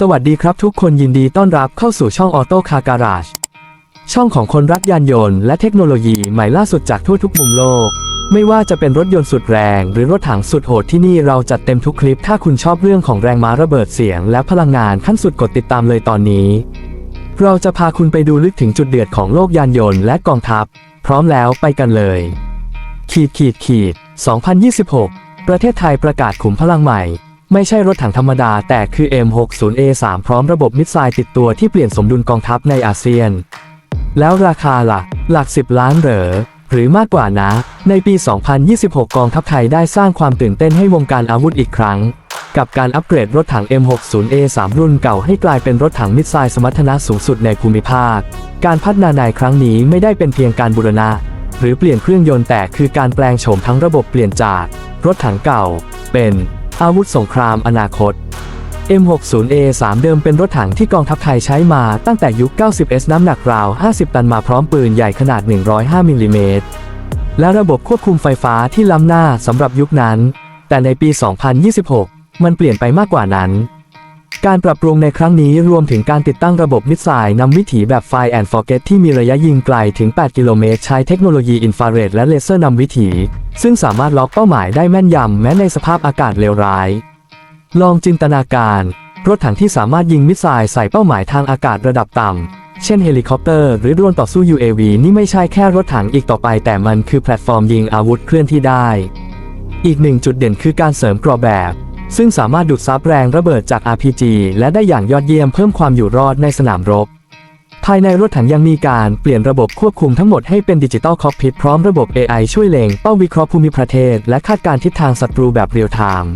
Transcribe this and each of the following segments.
สวัสดีครับทุกคนยินดีต้อนรับเข้าสู่ช่องออโต้คาการา e ช่องของคนรักยานยนต์และเทคโนโลยีใหม่ล่าสุดจากทั่วทุกมุมโลก ไม่ว่าจะเป็นรถยนต์สุดแรง หรือรถถังสุดโหดที่นี่เราจัดเต็มทุกคลิป ถ้าคุณชอบเรื่องของแรงม้าระเบิดเสียง และพลังงานขั้นสุดกดติดตามเลยตอนนี้ เราจะพาคุณไปดูลึกถึงจุดเดือดของโลกยานยนต์และกองทัพ พร้อมแล้วไปกันเลย ขีดขีดขีด 2026 ประเทศไทยประกาศขุมพลังใหม่ ไม่ใช่รถถังธรรมดา แต่คือ M60A3 พร้อมระบบมิสไซล์ติดตัวที่เปลี่ยนสมดุลกองทัพในอาเซียน แล้วราคาล่ะ หลัก 10 ล้านเหรอ หรือมากกว่านะ ในปี 2026 กองทัพไทยได้สร้างความตื่นเต้นให้วงการอาวุธอีกครั้ง กับการอัปเกรดรถถัง M60A3 รุ่นเก่าให้กลายเป็นรถถังมิสไซล์สมรรถนะสูงสุดในภูมิภาค การพัฒนาในครั้งนี้ไม่ได้เป็นเพียงการบูรณะหรือเปลี่ยนเครื่องยนต์แต่คือการแปลงโฉมทั้งระบบเปลี่ยนจาก รถถังเก่า เป็น อาวุธสงครามอนาคต M60A3 เดิมเป็นรถถังที่กองทัพไทยใช้มาตั้งแต่ยุค 90S น้ำหนักราว 50 ตันมาพร้อมปืนใหญ่ขนาด 105มิลลิเมตรและระบบควบคุมไฟฟ้าที่ล้ำหน้าสำหรับยุคนั้น แต่ในปี 2026 มันเปลี่ยนไปมากกว่านั้น การปรับปรุงในครั้งนี้รวมถึงการติดตั้งระบบมิสไซล์นำวิถีแบบ Fire and Forget ที่มีระยะยิงไกลถึง 8 กิโลเมตร ใช้เทคโนโลยีอินฟราเรดและเลเซอร์นำวิถี ซึ่งสามารถล็อกเป้าหมายได้แม่นยำแม้ในสภาพอากาศเลวร้าย ลองจินตนาการ รถถังที่สามารถยิงมิสไซล์ใส่เป้าหมายทางอากาศระดับต่ำ เช่นเฮลิคอปเตอร์หรือโดรนต่อสู้ UAV นี่ไม่ใช่แค่รถถังอีกต่อไป แต่มันคือแพลตฟอร์มยิงอาวุธเคลื่อนที่ได้ อีกหนึ่งจุดเด่นคือการเสริมกรอบแบบ ซึ่งสามารถดูดซับแรงระเบิดจาก RPG และได้อย่างยอดเยี่ยมเพิ่มความอยู่รอดในสนามรบ ภายในรถถังยังมีการเปลี่ยนระบบควบคุมทั้งหมดให้เป็นดิจิตอลคอกพิทพร้อมระบบ AI ช่วยเล็งเป้าวิเคราะห์ภูมิประเทศ และคาดการณ์ทิศทางศัตรูแบบเรียลไทม์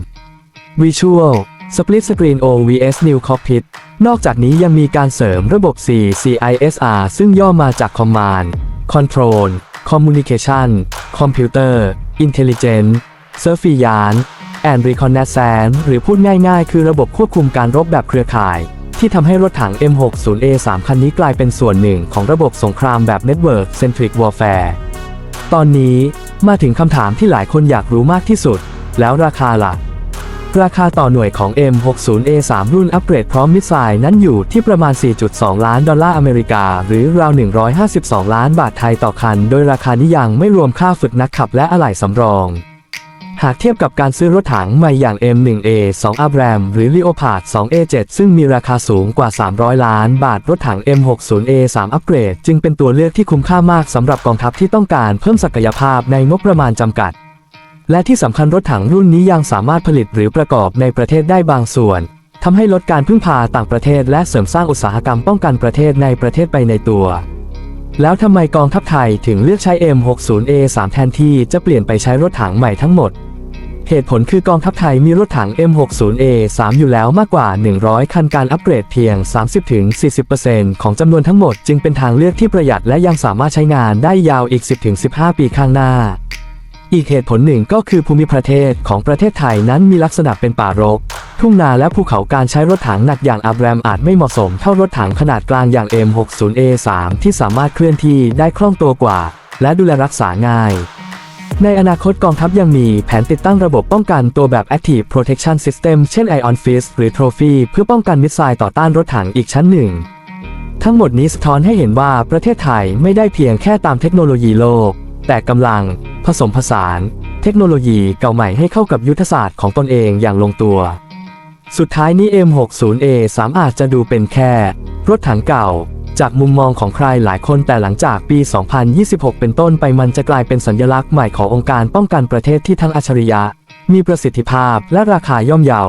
Visual Split Screen OVS New Cockpit นอกจากนี้ยังมีการเสริมระบบ4 CISR ซึ่งย่อมาจาก Command Control Communication Computer Intelligence Surveillance and Reconnaissance หรือพูดง่ายๆ คือระบบควบคุมการรบแบบเครือข่าย ที่ทำให้รถถัง M60A3 คันนี้กลายเป็นส่วนหนึ่งของระบบสงครามแบบ Network Centric Warfare ตอนนี้มาถึงคำถามที่หลายคนอยากรู้มากที่สุด แล้วราคาล่ะ ราคาต่อหน่วยของ M60A3 รุ่นอัปเกรดพร้อมมิสไซล์นั้นอยู่ที่ประมาณ 4.2 ล้านดอลลาร์อเมริกา หรือราว 152 ล้านบาทไทยต่อคัน โดยราคานี้ยังไม่รวมค่าฝึกนักขับและอะไหล่สำรอง หากเทียบกับการซื้อรถถังใหม่อย่าง M1A2 Abram หรือ Leopard 2A7 ซึ่งมีราคาสูงกว่า 300 ล้านบาท รถถัง M60A3 อัปเกรด จึงเป็นตัวเลือกที่คุ้มค่ามากสำหรับกองทัพที่ต้องการเพิ่มศักยภาพในงบประมาณจำกัด และที่สำคัญรถถังรุ่นนี้ยังสามารถผลิตหรือประกอบในประเทศได้บางส่วนทำให้ลดการพึ่งพาต่างประเทศ และเสริมสร้างอุตสาหกรรมป้องกันประเทศในประเทศไปในตัวแล้วทำไมกองทัพไทยถึงเลือกใช้ M60A3 แทนที่จะเปลี่ยนไปใช้รถถังใหม่ทั้งหมด เหตุผลคือกองทัพไทยมีรถถัง M60A3 อยู่แล้วมากกว่า 100 คันการอัปเกรดเพียง 30-40%ของจำนวนทั้งหมดจึงเป็นทางเลือกที่ประหยัดและยังสามารถใช้งานได้ยาวอีก 10-15 ปีข้างหน้าอีกเหตุผลหนึ่งก็คือภูมิประเทศของประเทศไทยนั้นมีลักษณะเป็นป่ารก ทุ่งนาและภูเขาการใช้รถถังหนักอย่างอับแรมอาจไม่เหมาะสมเท่ารถถังขนาดกลางอย่าง M60A3 ที่สามารถเคลื่อนที่ได้คล่องตัวกว่า และดูแลรักษาง่าย ในอนาคตกองทัพยังมีแผนติดตั้งระบบป้องกันตัวแบบ Active Protection System เช่น Ion Fist หรือ Trophy เพื่อป้องกันมิสไซล์ต่อต้านรถถังอีกชั้นหนึ่ง ทั้งหมดนี้สะท้อนให้เห็นว่าประเทศไทยไม่ได้เพียงแค่ตามเทคโนโลยีโลก แต่กำลัง ผสมผสาน เทคโนโลยีเก่าใหม่ให้เข้ากับยุทธศาสตร์ของตนเองอย่างลงตัว สุดท้ายนี้ M60A3 อาจจะดูเป็นแค่ รถถังเก่า จากมุมมองของใครหลายคนแต่หลังจากปี 2026 เป็นต้นไปมันจะกลายเป็นสัญลักษณ์ใหม่ขององค์การป้องกันประเทศที่ทั้งอัจฉริยะ มีประสิทธิภาพและราคาย่อมเยา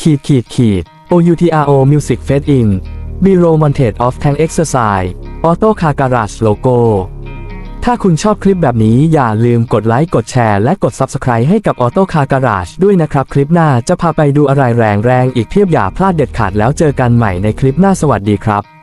ขีดขีดขีด OUTRO Music Fade In b r o Monted of Tank Exercise Auto Car Garage Logo ถ้าคุณชอบคลิปแบบนี้อย่าลืมกดไลค์กดแชร์และกด Subscribe ให้กับ Auto Car Garage ด้วยนะครับ คลิปหน้าจะพาไปดูอะไรแรงแรงๆอีกเพียบอย่าพลาดเด็ดขาดแล้วเจอกันใหม่ในคลิปหน้าสวัสดีครับ